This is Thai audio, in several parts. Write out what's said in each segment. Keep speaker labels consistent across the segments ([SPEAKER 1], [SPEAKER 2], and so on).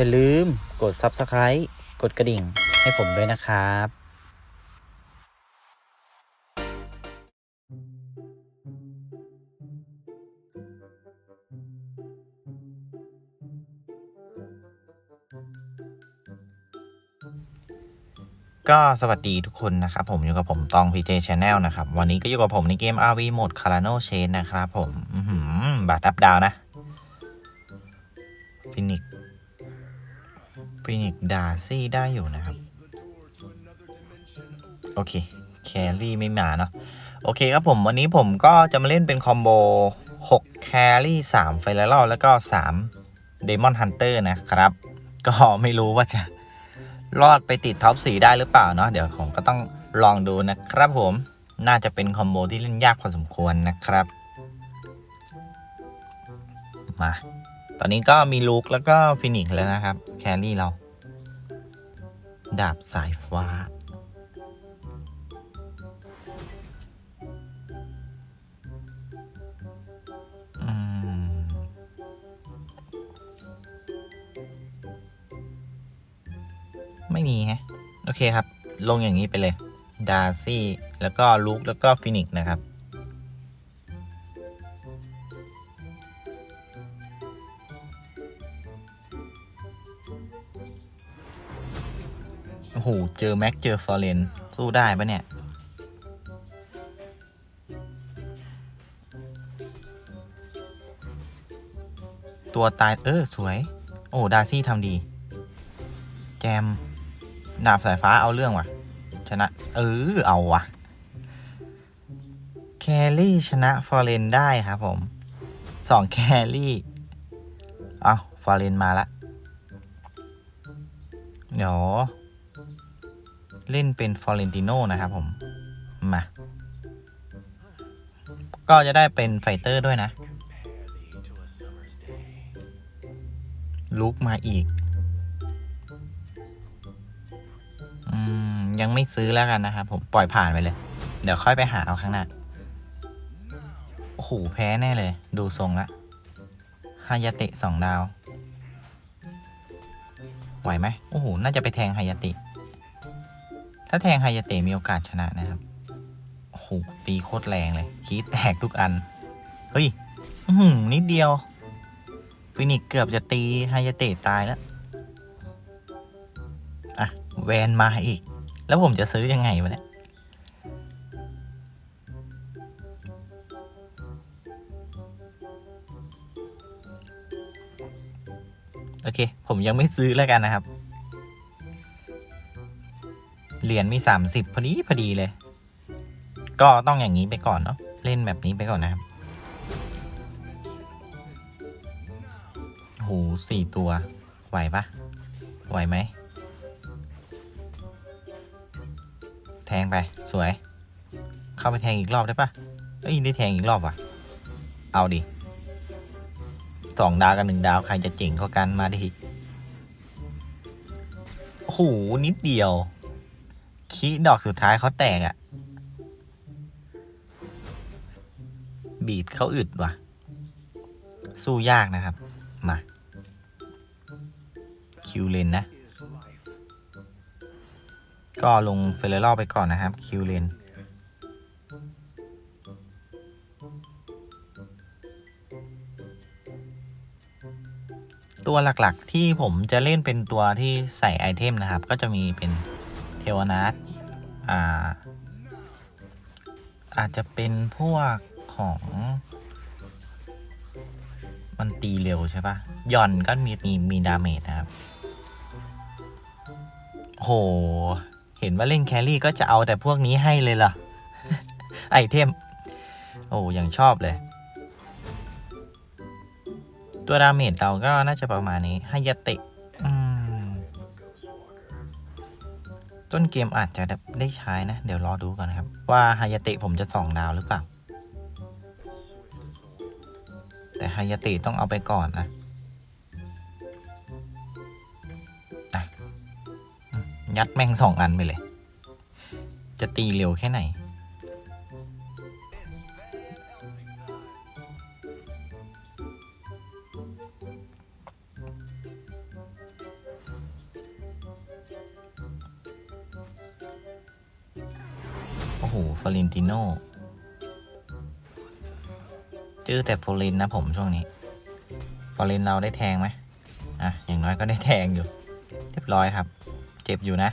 [SPEAKER 1] อย่าลืมกด Subscribe กดกระดิ่งให้ผมด้วยนะครับก็สวัสดีทุกคนนะครับ ผมอยู่กับผมตอง PJ Channel นะครับ วันนี้ก็อยู่กับผมในเกม RV โหมด Carano Chain นะครับผมบาทอัพดาวนะฟินิก ฟินิกดาซี่ได้อยู่นะครับ โอเค แครี่ไม่มาเนาะโอเคครับผม วันนี้ผมก็จะมาเล่นเป็นคอมโบ 6 แครี่ 3 ไฟลลแล้วก็3 Demon Hunter นะครับ ก็ไม่รู้ว่าจะรอดไปติดท็อปสีได้หรือเปล่าเนาะเดี๋ยวผมก็ต้องลองดูนะครับผมน่าจะเป็นคอมโบที่เล่นยากพอสมควรนะครับ มา ตอนนี้ก็มีลูกแล้วก็ฟินิกแล้วนะครับ แครี่เรา ดาบสายฟ้า อืม ไม่มีฮะ โอเคครับ ลงอย่างนี้ไปเลย ดาร์ซี่ แล้วก็ลูกแล้วก็ฟินิกนะครับ โอ้โห เจอแม็ก เจอฟอร์เรนสู้ได้ปะเนี่ย ตัวตายเออ สวย โอ้ ดาร์ซี่ทำดี แจม ดาบสายฟ้าเอาเรื่องว่ะ ชนะ เออ เอาว่ะ แครี่ชนะฟอร์เรนได้ครับผม สองแครี่ เอาฟอร์เรนมาละเดี๋ยว เล่นเป็นฟอร์เรนติโนนะครับผมมาก็จะได้เป็นไฟเตอร์ด้วยนะ ลุกมาอีกอืมยังไม่ซื้อแล้วกันนะครับผมปล่อยผ่านไปเลย เดี๋ยวค่อยไปหาเอาข้างหน้า โอ้โห แพ้แน่เลย ดูทรงละฮายาเตะสองดาว ไหวไหมโอ้โห น่าจะไปแทงฮายาตะ ถ้าแทงไฮยาเตะมีโอกาสชนะนะครับ โอ้โห ตีโคตรแรงเลย คีแตกทุกอัน เฮ้ย อื้อหือนิดเดียว ฟินิกเกือบจะตีไฮยาเตะตายแล้ว อะ แวนมาอีก แล้วผมจะซื้อยังไงวะเนี่ย โอเค ผมยังไม่ซื้อแล้วกันนะครับ เหรียญมี 30 พอดีพอดีเลย ก็ต้องอย่างนี้ไปก่อนเนาะเล่นแบบนี้ไปก่อนนะครับโหสี่ตัว ไหวปะไหวไหม แทงไปสวย เข้าไปแทงอีกรอบได้ปะเอ้ยได้แทงอีกรอบว่ะ เอาดิสองดาวกับหนึ่งดาว ใครจะเจ๋งกว่ากันมาดิโอ้โหนิดเดียว คีดอกสุดท้ายเขาแตกอะ่ะ บีดเขาอึดว่ะ สู้ยากนะครับ มา คิวเลนนะ ก็ลงเฟรเรลไปก่อนนะครับ คิวเลนตัวหลักๆที่ผมจะเล่นเป็นตัวที่ใส่ไอเทมนะครับ ก็จะมีเป็น เทวนาทอ่า อาจจะเป็นพวกของ มันตีเร็วใช่ปะย่อนก็มีมีมีดาเมจนะครับ โห เห็นว่าเล่นแครี่ก็จะเอาแต่พวกนี้ให้เลยเหรอ ไอเทม โอ้ยังชอบเลย ตัวดาเมจเราก็น่าจะประมาณนี้ฮายาเตะ ต้นเกมอาจจะได้ใช้นะ เดี๋ยวรอดูก่อนนะครับ ว่าฮายาเตะผมจะสองดาวหรือเปล่า แต่ฮายาเตะต้องเอาไปก่อนนะอะยัดแม่งสองอันไปเลย จะตีเร็วแค่ไหน อรินติโนเจอแต่ฟอรินนะผมช่วงนี้ ฟอรินเราได้แทงไหมอะ อย่างน้อยก็ได้แทงอยู่ เรียบร้อยครับ เจ็บอยู่นะ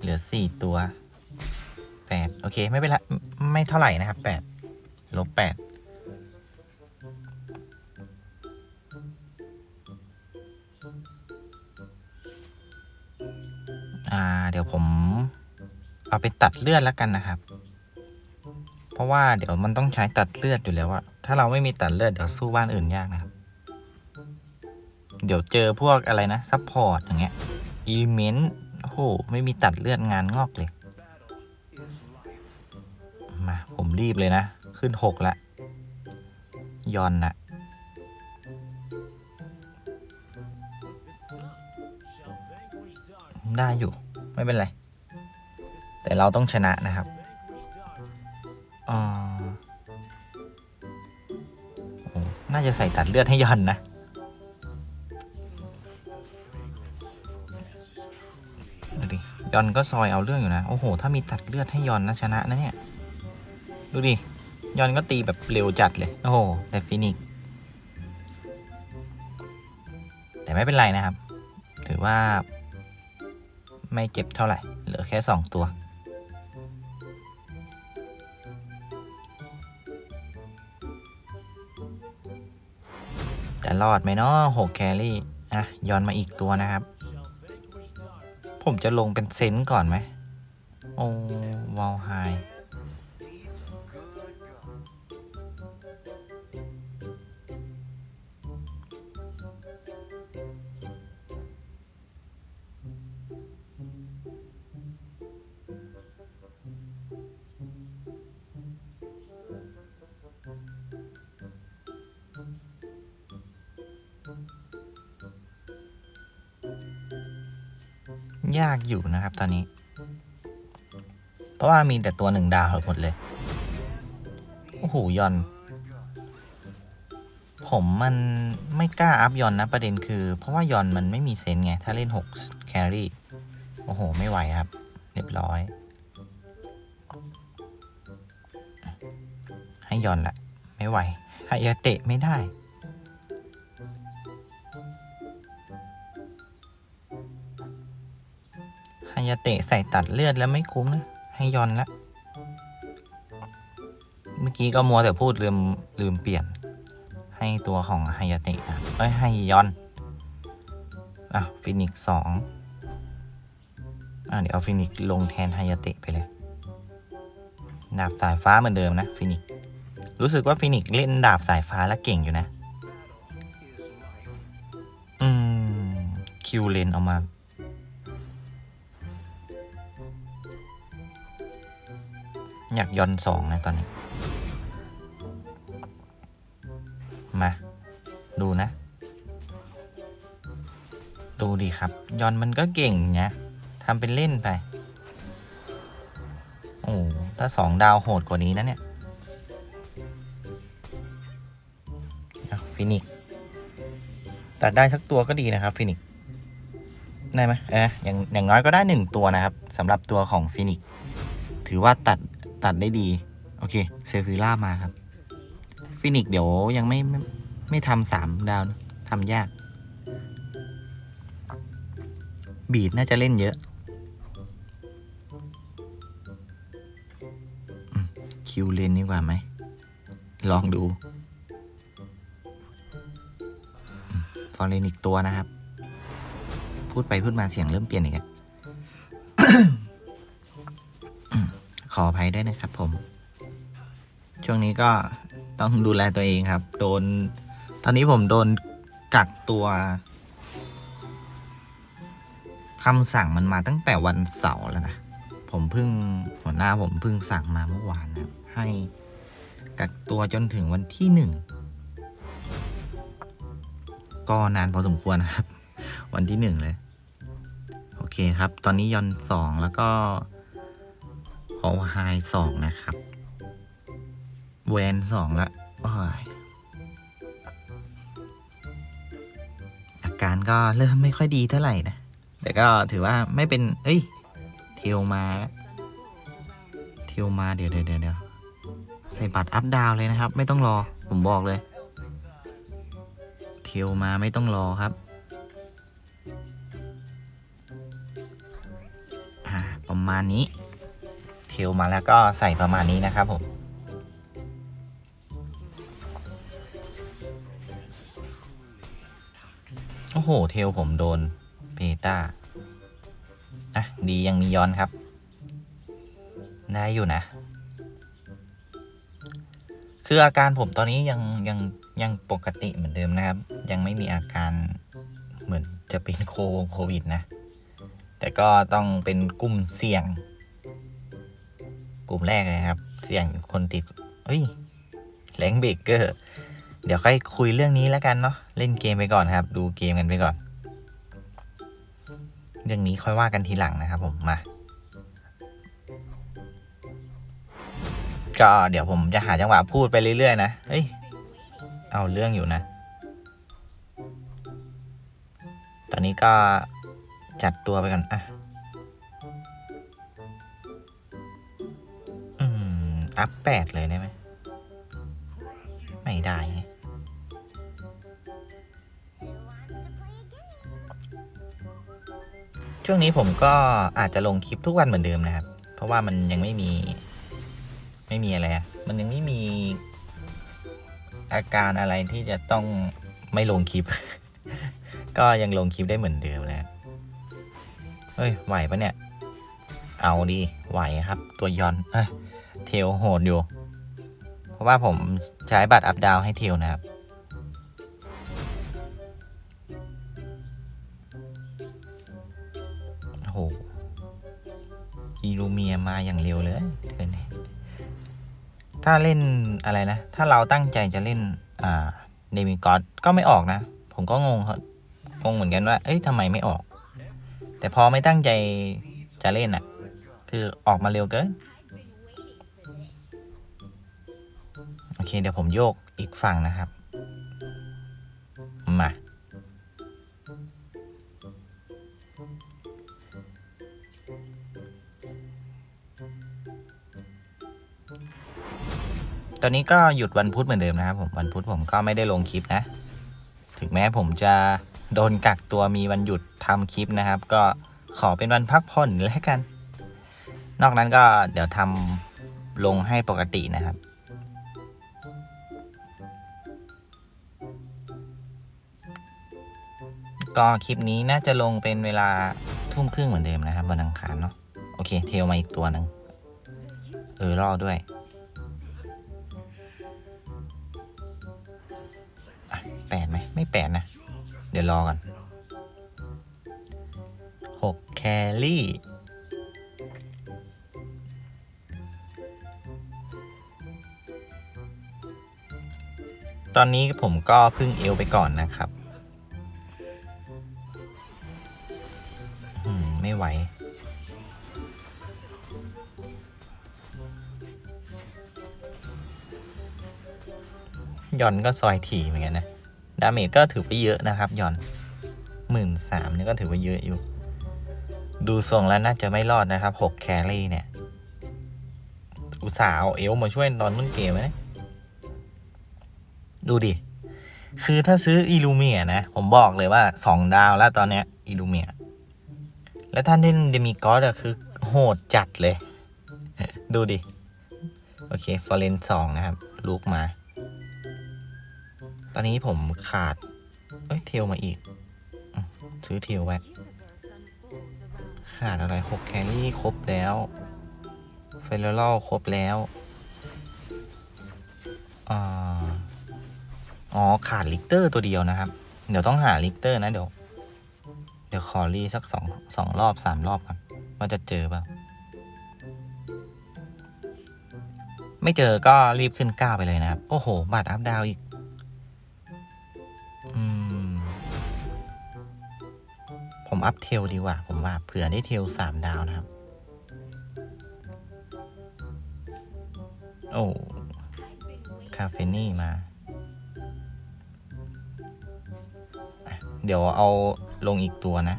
[SPEAKER 1] เหลือสี่ตัวแปดโอเค ไม่เป็นไรไม่ไม่เท่าไหร่นะครับแปดลบแปดอ่า เดี๋ยวผม เอาไปตัดเลือดแล้วกันนะครับ เพราะว่าเดี๋ยวมันต้องใช้ตัดเลือดอยู่แล้วอะถ้าเราไม่มีตัดเลือดเดี๋ยวสู้บ้านอื่นยากนะครับ เดี๋ยวเจอพวกอะไรนะซัพพอร์ตอย่างเงี้ยอีเมนต์โอ้โหไม่มีตัดเลือดงานงอกเลย มา ผมรีบเลยนะ ขึ้นหกละยอนนะได้อยู่ ไม่เป็นไร แต่เราต้องชนะนะครับอ่าน่าจะใส่ตัดเลือดให้ยอนนะ ดูดิยอนก็ซอยเอาเรื่องอยู่นะ โอ้โห ถ้ามีตัดเลือดให้ยอนนะชนะนะเนี่ย ดูดิ ยอนก็ตีแบบเร็วจัดเลย โอ้โห แต่ฟินิก แต่ไม่เป็นไรนะครับ ถือว่า ไม่เจ็บเท่าไหร่ เหลือแค่สองตัว จะรอดไหมเนาะหกแครี่อะย้อนมาอีกตัวนะครับ ผมจะลงเป็นเซนต์ก่อนไหม โอ้วาวไฮ ยากอยู่นะครับตอนนี้ เพราะว่ามีแต่ตัวหนึ่งดาวหมดเลย โอ้โหยอน ผมมันไม่กล้าอัพยอนนะประเด็นคือ เพราะว่ายอนมันไม่มีเซนไง ถ้าเล่น6แครี่โอ้โห ไม่ไหวครับ เรียบร้อย ให้ยอนละ ไม่ไหวฮายาเตะไม่ได้ายาเตะใส่ตัดเลือดแล้วไม่คุ้มนะ ให้ยอนละ เมื่อกี้ก็มัวแต่พูดลืมลืมเปลี่ยน ให้ตัวของไฮยาเตะนะเอ้ยให้ยอน อะฟินิกสองอะเดี๋ยวเอาฟินิกลงแทนไฮยาเตะไปเลยดาบสายฟ้าเหมือนเดิมนะฟินิกรู้สึกว่าฟินิกเล่นดาบสายฟ้าแล้วเก่งอยู่นะ อืม คิวเลนเอามา อยากยอนสองนะตอนนี้ มา ดูนะ ดูดีครับยอนมันก็เก่งนะทำเป็นเล่นไป โอ้ถ้าสองดาวโหดกว่านี้นะเนี่ยฟินิกตัดได้สักตัวก็ดีนะครับฟินิกได้ไหมเอออย่างอย่างน้อยก็ได้หนึ่งตัวนะครับสำหรับตัวของฟินิกถือว่าตัด ตัดได้ดี โอเค เซฟิล่ามาครับ ฟินิกเดี๋ยวยังไม่ไม่ไม่ทำสามดาวนะทำยาก บีดน่าจะเล่นเยอะ คิวเลนดีกว่าไหม ลองดูฟอร์เรนอีกตัวนะครับ พูดไปพูดมาเสียงเริ่มเปลี่ยนอีกอะ ขออภัยด้วยนะครับผม ช่วงนี้ก็ต้องดูแลตัวเองครับ โดน ตอนนี้ผมโดนกักตัวคำสั่งมันมาตั้งแต่วันเสาร์แล้วนะ ผมเพิ่งหัวหน้าผมเพิ่งสั่งมาเมื่อวานนะครับให้กักตัวจนถึงวันที่หนึ่งก็นานพอสมควรนะครับ วันที่หนึ่งเลย โอเคครับ ตอนนี้ยอนสองแล้วก็ ออไฮสองนะครับ แวนสองละโอ้ยอาการก็เริ่มไม่ค่อยดีเท่าไหร่นะ แต่ก็ถือว่าไม่เป็น เอ้ย เทลมาแล้วเทลมาเดี๋ยวเดี๋ยวเดี๋ยวเดี๋ยวใส่บัตรอัพดาวเลยนะครับ ไม่ต้องรอ ผมบอกเลย เทลมาไม่ต้องรอครับประมาณนี้ เทลมาแล้วก็ใส่ประมาณนี้นะครับผมโอ้โห เทลผมโดนเพต้าอะดียังมีย้อนครับ ได้อยู่นะ คืออาการผมตอนนี้ยังยังยังปกติเหมือนเดิมนะครับ ยังไม่มีอาการเหมือนจะเป็นโควิดนะ แต่ก็ต้องเป็นกลุ่มเสี่ยง กลุ่มแรกเลยครับ เสี่ยงคนติดเฮ้ยแรงเบเกอร์เดี๋ยวค่อยคุยเรื่องนี้แล้วกันเนาะเล่นเกมไปก่อนครับ ดูเกมกันไปก่อน เรื่องนี้ค่อยว่ากันทีหลังนะครับ ผมมาก็เดี๋ยวผมจะหาจังหวะพูดไปเรื่อยๆนะเฮ้ยเอาเรื่องอยู่นะ ตอนนี้ก็จัดตัวไปก่อนอะ อัพแปดเลยได้ไหม ไม่ได้ไงช่วงนี้ผมก็อาจจะลงคลิปทุกวันเหมือนเดิมนะครับ เพราะว่ามันยังไม่มี ไม่มีอะไรมันยังไม่มีอาการอะไรที่จะต้องไม่ลงคลิป ก็ยังลงคลิปได้เหมือนเดิมเลยเฮ้ย ไหวปะเนี่ย เอาดีไหวครับ ตัวยอนเอ้ย เทลโหดอยู่ เพราะว่าผมใช้บัตรอัพดาวให้เทลนะครับโหอีลูเมียมาอย่างเร็วเลยเกินเนี่ยถ้าเล่นอะไรนะ ถ้าเราตั้งใจจะเล่น อ่าเดมิกอดก็ไม่ออกนะ ผมก็งงงงเหมือนกันว่า เอ้ยทำไมไม่ออก แต่พอไม่ตั้งใจจะเล่นอะ คือออกมาเร็วเกิน โอเคเดี๋ยวผมโยกอีกฝั่งนะครับ มา ตอนนี้ก็หยุดวันพุธเหมือนเดิมนะครับผมวันพุธผมก็ไม่ได้ลงคลิปนะ ถึงแม้ผมจะโดนกักตัวมีวันหยุดทำคลิปนะครับ ก็ขอเป็นวันพักผ่อนแล้วกัน นอกนั้นก็เดี๋ยวทำลงให้ปกตินะครับ ก็คลิปนี้น่าจะลงเป็นเวลาทุ่มครึ่งเหมือนเดิมนะครับวันอังคารเนาะโอเค เทลมาอีกตัวหนึ่งเออรอด้วยแปดไหมไม่แปดนะ เดี๋ยวรอก่อนหกแครี่ตอนนี้ผมก็พึ่งเอวไปก่อนนะครับ ไหวหย่อนก็ซอยถี่เหมือนกันนะ ดาเมจก็ถือว่าเยอะนะครับหย่อนหมื่นสามนี่ก็ถือว่าเยอะอยู่ ดูทรงแล้วน่าจะไม่รอดนะครับหกแครี่เนี่ย อุตส่าห์เอาเอลมาช่วยตอนต้นเกมนะดูดิ คือถ้าซื้ออีลูเมียนะ ผมบอกเลยว่าสองดาวแล้วตอนเนี้ยอีลูเมีย แล้วท่านเล่นเดมิกอสอะคือโหดจัดเลย ดูดิ โอเคฟอร์เรนสองนะครับ ลูกมา ตอนนี้ผมขาด เอ้ย เทลมาอีก ซื้อเทลไว้ ขาดอะไรหกแครี่ครบแล้วเฟลลอครบแล้วอ๋อขาดลิกเตอร์ตัวเดียวนะครับ เดี๋ยวต้องหาลิกเตอร์นะเดี๋ยว เดี๋ยวขอรีสักสองสองรอบสามรอบก่อนว่าจะเจอเปล่าไม่เจอก็รีบขึ้นก้าไปเลยนะครับ โอ้โห บัตรอัพดาวอีกอผมอัพเทลดีกว่า ผมว่าเผื่อได้เทลสามดาวนะครับ โอ้ คาเฟนี่มา เดี๋ยวเอา ลงอีกตัวนะ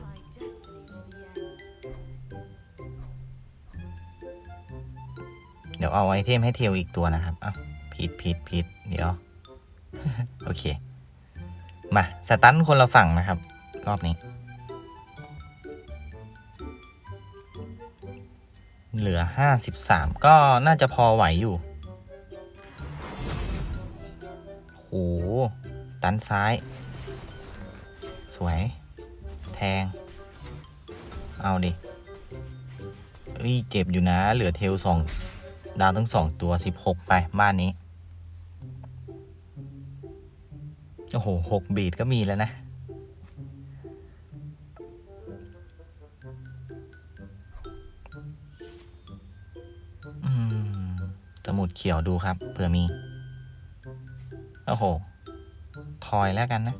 [SPEAKER 1] เดี๋ยวเอาไอเทมให้เทลอีกตัวนะครับอ้าวผิดผิดผิดเดี๋ยว โอเค มาสตันคนละฝั่งนะครับ รอบนี้ เหลือห้าสิบสามก็น่าจะพอไหวอยู่โหตันซ้าย สวย ทง เอาดิเอ้ยเจ็บอยู่นะ เหลือเทลสองดาวทั้งสองตัวสิบหกไป บ้านนี้ โอ้โหหกบีดก็มีแล้วนะ อืมสมุดเขียวดูครับเผื่อมี โอ้โห ทอยแล้วกันนะ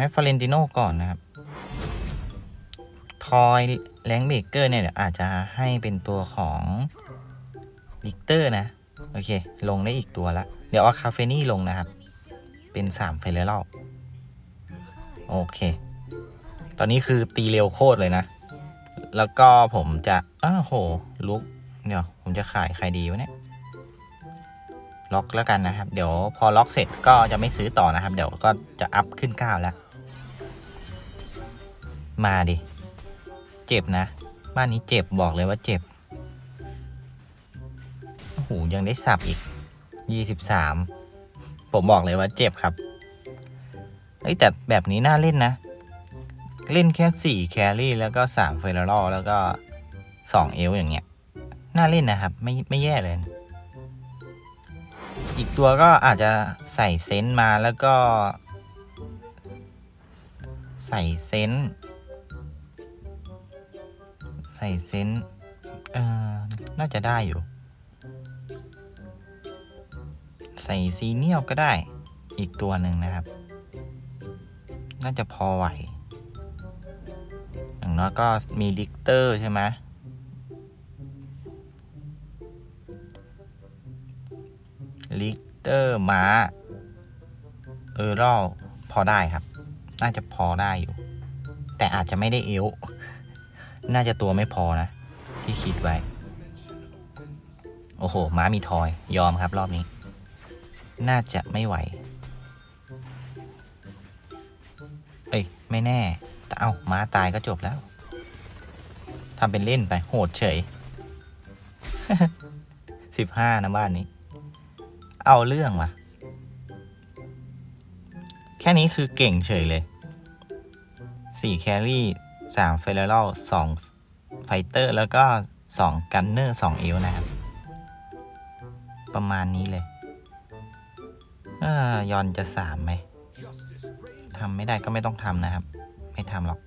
[SPEAKER 1] ให้ฟาเรนติโน่ก่อนนะครับ ทอยแรงเบเกอร์เนี่ยเดี๋ยวอาจจะให้เป็นตัวของลิกเตอร์นะ โอเค ลงได้อีกตัวละ เดี๋ยวเอาคาเฟนี่ลงนะครับ เป็น3เฟรเรลโอเค ตอนนี้คือตีเร็วโคตรเลยนะ แล้วก็ผมจะอ้าวโห ลุก เดี๋ยว ผมจะขายใครดีวะเนี่ย ล็อกแล้วกันนะครับ เดี๋ยวพอล็อกเสร็จก็จะไม่ซื้อต่อนะครับ เดี๋ยวก็จะอัพขึ้นก้าแล้ว มาดิ เจ็บนะ บ้านนี้เจ็บบอกเลยว่าเจ็บ โอ้โห ยังได้สับอีก ยี่สิบสาม ผมบอกเลยว่าเจ็บครับเอ้ยแต่แบบนี้น่าเล่นนะ เล่นแค่สี่แครี่แล้วก็สามเฟรลแล้วก็สองเอลอย่างเงี้ย น่าเล่นนะครับ ไม่ไม่แย่เลย อีกตัวก็อาจจะใส่เซนต์มาแล้วก็ใส่เซนต์ ใส่เซนต์เออน่าจะได้อยู่ ใส่ซีเนียลก็ได้อีกตัวหนึ่งนะครับ น่าจะพอไหว อย่างน้อยก็มีลิกเตอร์ใช่ไหมลิกเตอร์ม้า เออรอลพอได้ครับ น่าจะพอได้อยู่ แต่อาจจะไม่ได้เอว น่าจะตัวไม่พอนะ ที่คิดไว้ โอ้โห ม้ามีทอย ยอมครับรอบนี้ น่าจะไม่ไหว เอ้ย ไม่แน่ แต่เอ้า ม้าตายก็จบแล้วทำเป็นเล่นไป โหดเฉยสิบห้านะบ้านนี้ เอาเรื่องว่ะ แค่นี้คือเก่งเฉยเลยสี่แครี่ สามเฟรเรลสองไฟเตอร์แล้วก็สองกันเนอร์สองเอลนะครับ ประมาณนี้เลยเออยอนจะสามไหมทำไม่ได้ก็ไม่ต้องทำนะครับ ไม่ทำหรอก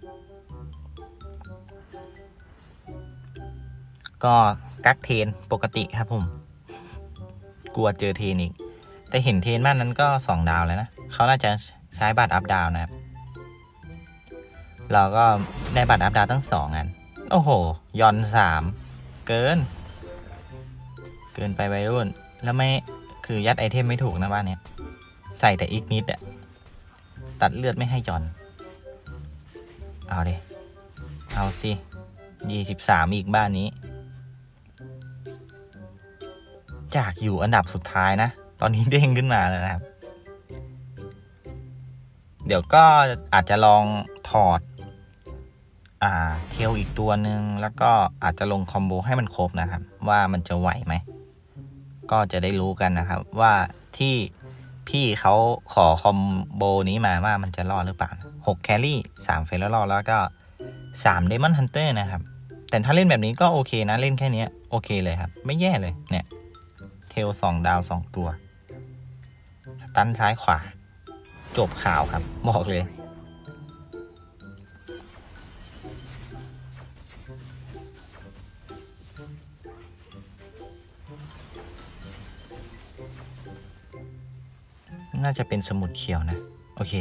[SPEAKER 1] ก็กักเทนปกติครับผม กลัวเจอเทนอีก แต่เห็นเทนบ้านนั้นก็สองดาวแล้วนะ เขาน่าจะใช้บัตรอัพดาวนะครับ เราก็ได้บัตรอัพดาวตั้งสองอัน โอ้โหยอนสามเกิน เกินไปวัยรุ่น แล้วไม่คือยัดไอเทมไม่ถูกนะบ้านเนี้ยใส่แต่อีกนิดอะตัดเลือดไม่ให้ยอน เอาเดเอาสิยี่สิบสามอีกบ้านนี้ จากอยู่อันดับสุดท้ายนะ ตอนนี้เด้งขึ้นมาแล้วนะครับ เดี๋ยวก็อาจจะลองถอด เทลอีกตัวหนึ่งแล้วก็อาจจะลงคอมโบให้มันครบนะครับ ว่ามันจะไหวไหม ก็จะได้รู้กันนะครับ ว่าที่พี่เขาขอคอมโบนี้มาว่ามันจะรอดหรือเปล่า 6 แครี่ 3 เฟรลแล้วก็3 Demon Hunter นะครับ แต่ถ้าเล่นแบบนี้ก็โอเคนะเล่นแค่นี้โอเคเลยครับ ไม่แย่เลยเนี่ยเทลสองดาวสองตัว สตันซ้ายขวา จบข่าวครับ บอกเลย น่าจะเป็นสมุดเขียวนะ โอเค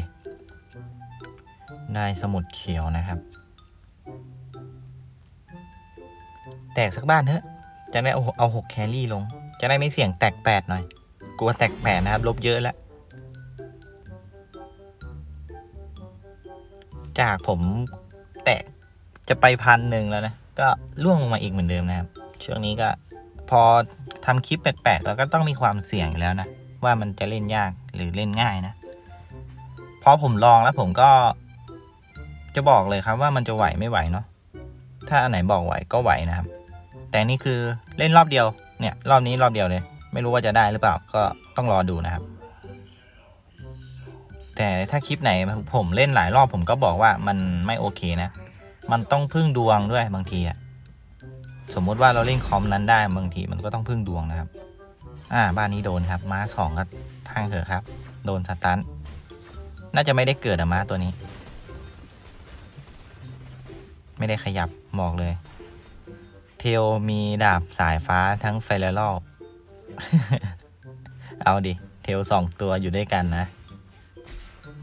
[SPEAKER 1] ได้สมุดเขียวนะครับ แตกสักบ้านเถอะ จะได้เอาเอาหกแครี่ลง จะได้ไม่เสี่ยงแตกแปดหน่อย กลัวแตกแปดนะครับ ลบเยอะแล้ว จากผมแตกจะไปพันหนึ่งแล้วนะ ก็ล่วงลงมาอีกเหมือนเดิมนะครับ ช่วงนี้ก็พอทำคลิปแปลกๆแล้วก็ต้องมีความเสี่ยงอยู่แล้วนะ ว่ามันจะเล่นยากหรือเล่นง่ายนะพอผมลองแล้วผมก็ จะบอกเลยครับว่ามันจะไหวไม่ไหวเนาะถ้าอันไหนบอกไหวก็ไหวนะครับ แต่นี่คือเล่นรอบเดียวเนี่ยรอบนี้รอบเดียวเลย ไม่รู้ว่าจะได้หรือเปล่าก็ต้องรอดูนะครับ แต่ถ้าคลิปไหนผมเล่นหลายรอบผมก็บอกว่ามันไม่โอเคนะ มันต้องพึ่งดวงด้วยบางทีอะสมมติว่าเราเล่นคอมนั้นได้บางทีมันก็ต้องพึ่งดวงนะครับ อ่า บ้านนี้โดนครับ ม้าสองก็ทางเถอะครับ โดนสตัน น่าจะไม่ได้เกิดอะม้าตัวนี้ ไม่ได้ขยับบอกเลย เทลมีดาบสายฟ้าทั้งไฟและรอบเอาดิ เทลสองตัวอยู่ด้วยกันนะ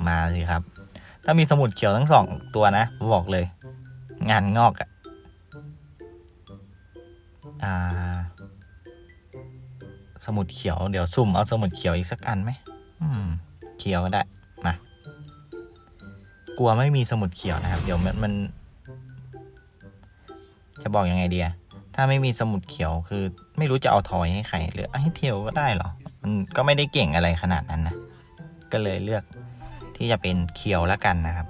[SPEAKER 1] มาสิครับ ถ้ามีสมุดเขียวทั้งสองตัวนะ บอกเลย งานงอกอะอ่า มุดเขียวเดี๋ยวซุ่มเอาสมุดเขียวอีกสักอันไหมอืม เขียวก็ได้มากลัวไม่มีสมุดเขียวนะครับ เดี๋ยวมันมัน จะบอกยังไงเดียถ้าไม่มีสมุดเขียวคือ ไม่รู้จะเอาทอยให้ใครหรือให้เทลก็ได้หรอ มันก็ไม่ได้เก่งอะไรขนาดนั้นนะก็เลยเลือกที่จะเป็นเขียวแล้วกันนะครับ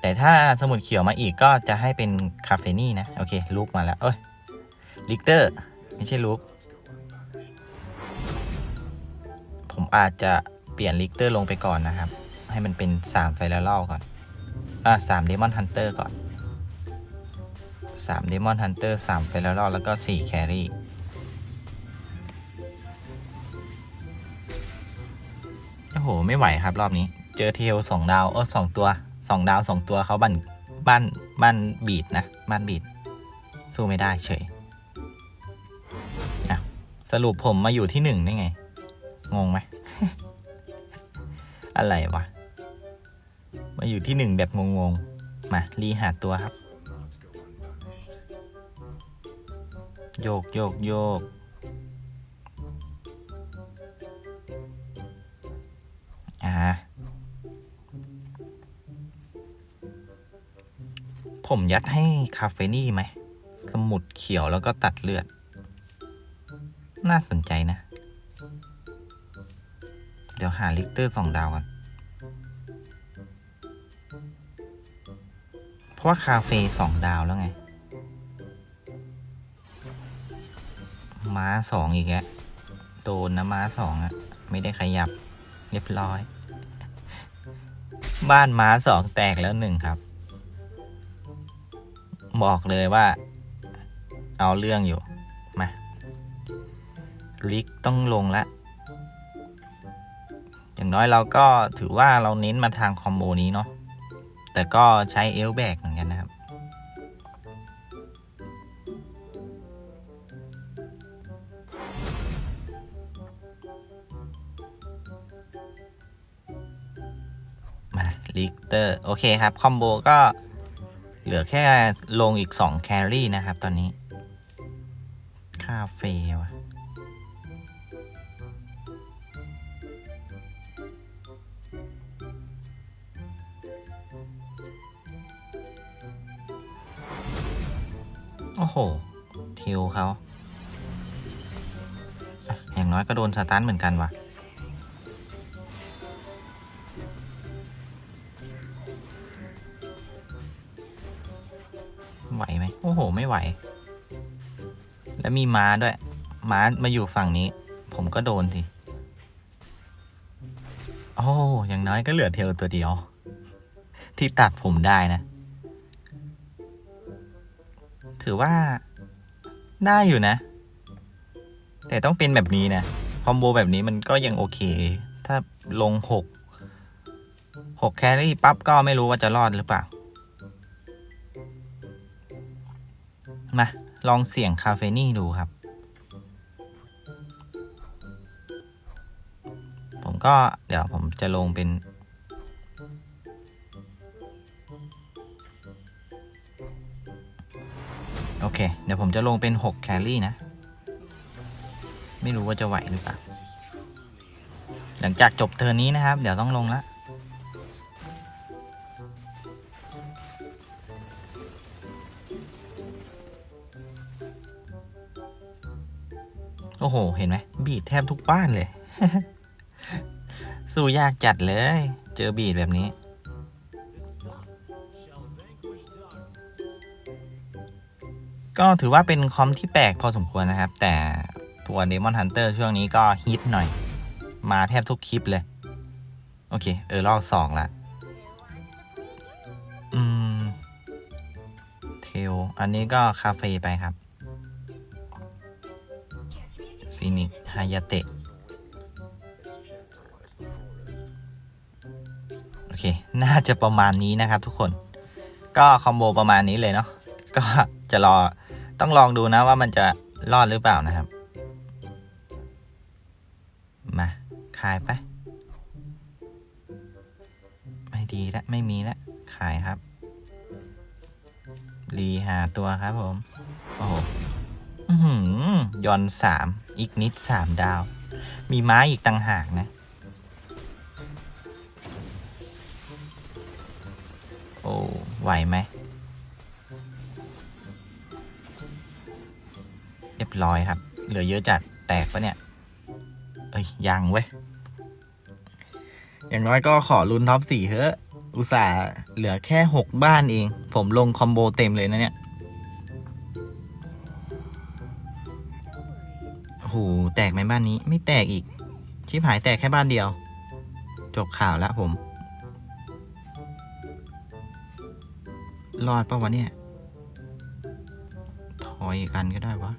[SPEAKER 1] แต่ถ้าสมุดเขียวมาอีกก็จะให้เป็นคาเฟนี่นะ โอเคลุกมาแล้ว เอ้ย ลิกเตอร์ ไม่ใช่ลุก ผมอาจจะเปลี่ยนลิกเตอร์ลงไปก่อนนะครับ ให้มันเป็น 3 ไฟล้วเล่าก่อน อะสามเดมอนฮันเตอร์ก่อนสามเดมอนฮันเตอร์สามไฟแล้วเล่าแล้วก็สี่แครี่โอ้โห ไม่ไหวครับรอบนี้ เจอเทลสองดาวเออสองตัวสองดาวสองตัวเขาบ้นบ้านบ้านบีดนะ บ้านบีด สู้ไม่ได้เฉย สรุปผมมาอยู่ที่หนึ่งได้ไง งงไหม อะไรวะ มาอยู่ที่หนึ่งแบบงงๆ มา รีหาตัวครับ โยกโยกโยกอ่าผมยัดให้คาเฟนี่ไหม สมุดเขียวแล้วก็ตัดเลือด น่าสนใจนะ เดี๋ยวหาลิกเตอร์สองดาวกันเพราะว่าคาเฟ่สองดาวแล้วไง ม้าสองอีกแล้วโดนนะม้าสองอะไม่ได้ขยับ เรียบร้อย บ้านม้าสองแตกแล้วหนึ่งครับ บอกเลยว่า เอาเรื่องอยู่ ลิกต้องลงละอย่างน้อยเราก็ถือว่าเราเน้นมาทางคอมโบนี้เนาะแต่ก็ใช้เอลแบกเหมือนกันนะครับ มาลิกเตอร์ โอเคครับ คอมโบก็เหลือแค่ลงอีก 2 แครี่นะครับตอนนี้คาเฟ่ ก็โดนสตันเหมือนกันว่ะ ไหวไหมโอ้โห ไม่ไหว แล้วมีม้าด้วย ม้ามาอยู่ฝั่งนี้ ผมก็โดนทีโอ้อย่างน้อยก็เหลือเทลตัวเดียว ที่ตัดผมได้นะ ถือว่าได้อยู่นะ แต่ต้องเป็นแบบนี้นะ คอมโบแบบนี้มันก็ยังโอเค ถ้าลงหกหกแครี่ปั๊บก็ไม่รู้ว่าจะรอดหรือเปล่า มา ลองเสี่ยงคาเฟนี่ดูครับ ผมก็เดี๋ยวผมจะลงเป็นโอเค เดี๋ยวผมจะลงเป็น 6 แคลรี่นะ ไม่รู้ว่าจะไหวหรือเปล่า หลังจากจบเทอร์นี้นะครับ เดี๋ยวต้องลงละโอ้โห เห็นไหม บีดแทบทุกบ้านเลย สู้ยากจัดเลย เจอบีดแบบนี้ ก็ถือว่าเป็นคอมที่แปลกพอสมควรนะครับ แต่ ตัว Demon Hunter ช่วงนี้ก็ฮิตหน่อย มาแทบทุกคลิปเลย โอเค เออรอบสองละอืม เทล อันนี้ก็คาเฟ่ไปครับฟินิกฮายาเตะโอเค น่าจะประมาณนี้นะครับทุกคน ก็คอมโบประมาณนี้เลยเนาะก็จะรอต้องลองดูนะว่ามันจะรอดหรือเปล่านะครับายไปไม่ดีล้วไม่มีล้วขายครับ รีหาตัวครับผม โอ้โหอื้อหือยอนสาม อีกนิดสามดาว มีไม้อีกต่างหากนะโอ้ไหวไหม เรียบร้อยครับ เหลือเยอะจัด แตกปะเนี่ย เอ้ยยังเว้ย อย่างน้อยก็ขอลุ้นท็อปสี่เถอะ อุตส่าห์เหลือแค่หกบ้านเอง ผมลงคอมโบเต็มเลยนะเนี่ยโอ้โหแตกไหมบ้านนี้ไม่แตกอีก ชิบหายแตกแค่บ้านเดียว จบข่าวแล้วผม รอดปะวะเนี่ย ถอยอีกอันก็ได้วะ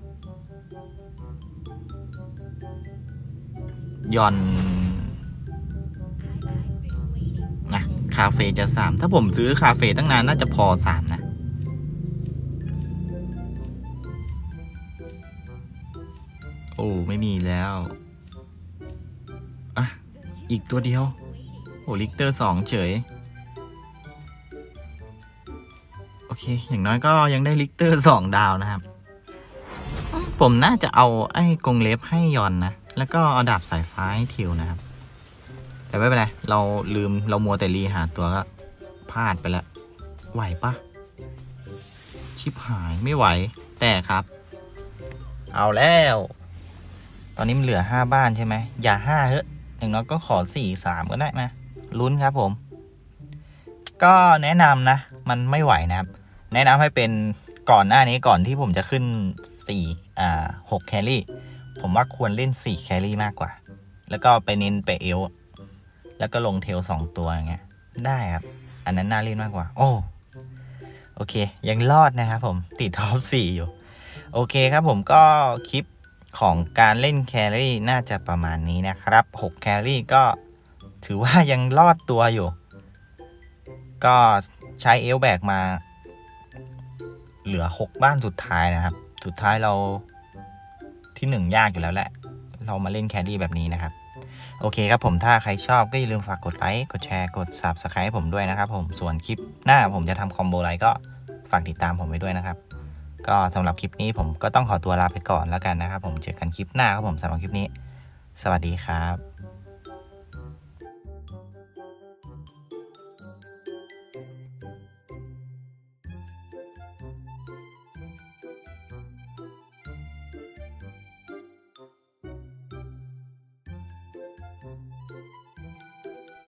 [SPEAKER 1] ย่อน คาเฟ่จะสามถ้าผมซื้อคาเฟ่ตั้งนานน่าจะพอสามนะ โอ้ไม่มีแล้ว อะ อีกตัวเดียว โอ้ลิกเตอร์สองเฉย โอเค อย่างน้อยก็ยังได้ลิกเตอร์สองดาวนะครับ ผมน่าจะเอาไอ้กรงเล็บให้ยอนนะ แล้วก็เอาดาบสายฟ้าให้ทิวนะครับ แต่ไม่เป็นไร เราลืมเรามัวแต่รีหาตัวก็พลาดไปแล้ว ไหวปะชิบหายไม่ไหว แต่ครับ เอาแล้ว ตอนนี้มันเหลือห้าบ้านใช่ไหม อย่าห้าเฮ้ยอย่างน้อยก็ขอสี่สามก็ได้ไหมลุ้นครับผม ก็แนะนำนะ มันไม่ไหวนะครับ แนะนำให้เป็นก่อนหน้านี้ก่อนที่ผมจะขึ้นสี่อ่าหกแคลรี่ ผมว่าควรเล่นสี่แคลรี่มากกว่า แล้วก็ไปเน้นไปเอล แล้วก็ลงเทลสองตัวอย่างเงี้ยได้ครับ อันนั้นน่าเล่นมากกว่า โอ้โอเค ยังรอดนะครับผมติดท็อปสี่อยู่ โอเคครับผมก็คลิปของการเล่นแครี่น่าจะประมาณนี้นะครับ6แครี่ก็ถือว่ายังรอดตัวอยู่ ก็ใช้เอลแบกมา เหลือ 6 บ้านสุดท้ายนะครับ สุดท้ายเราที่ 1 ยากอยู่แล้วแหละ เรามาเล่นแครี่แบบนี้นะครับ โอเคครับผมถ้าใครชอบก็อย่าลืมฝากกดไลค์ กดแชร์ กด Subscribe ให้ผมด้วยนะครับผม ส่วนคลิปหน้าผมจะทำคอมโบอะไรก็ฝากติดตามผมไปด้วยนะครับ ก็สำหรับคลิปนี้ผมก็ต้องขอตัวลาไปก่อนแล้วกันนะครับผม เจอกันคลิปหน้าครับผมสำหรับคลิปนี้ สวัสดีครับ